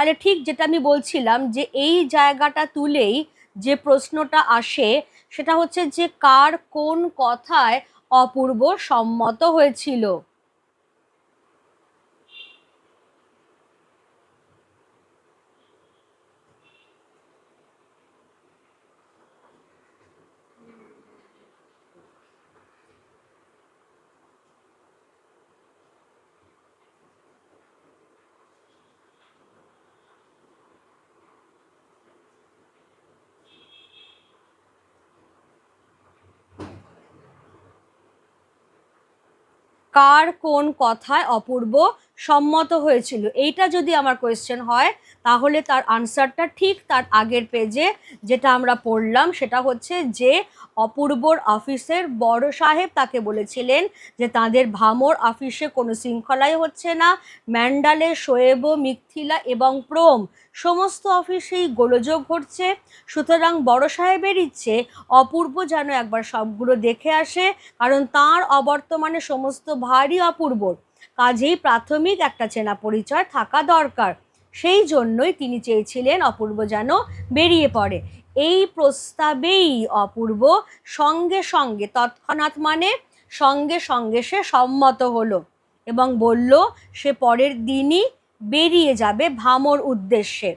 তাহলে ঠিক যেটা আমি বলছিলাম যে এই জায়গাটা তুলেই যে প্রশ্নটা আসে, সেটা হচ্ছে যে কার কোন কথায় অপূর্ব সম্মত হয়েছিল? কার কোন কথায় অপূর্ব সম্মত হয়েছিল। এইটা যদি আমার কোয়েশ্চেন হয়, তাহলে তার আনসারটা ঠিক তার আগের পেজে যেটা আমরা পড়লাম, সেটা হচ্ছে যে অপূর্বর অফিসের বড় সাহেব তাকে বলেছিলেন যে তাদের ভামর অফিসে কোনো শৃঙ্খলাই হচ্ছে না, ম্যান্ডালে শোয়েব, মিথিলা এবং প্রোম সমস্ত অফিসেই গোলযোগ ঘটছে। সুতরাং বড় সাহেবের ইচ্ছে অপূর্ব যেন একবার সবগুলো দেখে আসে, কারণ তার অবর্তমানে সমস্ত ভারী অপূর্বর। কাজেই প্রাথমিক একটা চেনা পরিচয় থাকা দরকার। সেই জন্যই তিনি চেয়েছিলেন অপূর্ব যেন বেরিয়ে পড়ে। এই প্রস্তাবেই অপূর্ব সঙ্গে সঙ্গে, তৎক্ষণাৎ মানে সঙ্গে সঙ্গে সে সম্মত হলো এবং বলল, সে পরের দিনই বেরিয়ে যাবে ভামর উদ্দেশ্যে।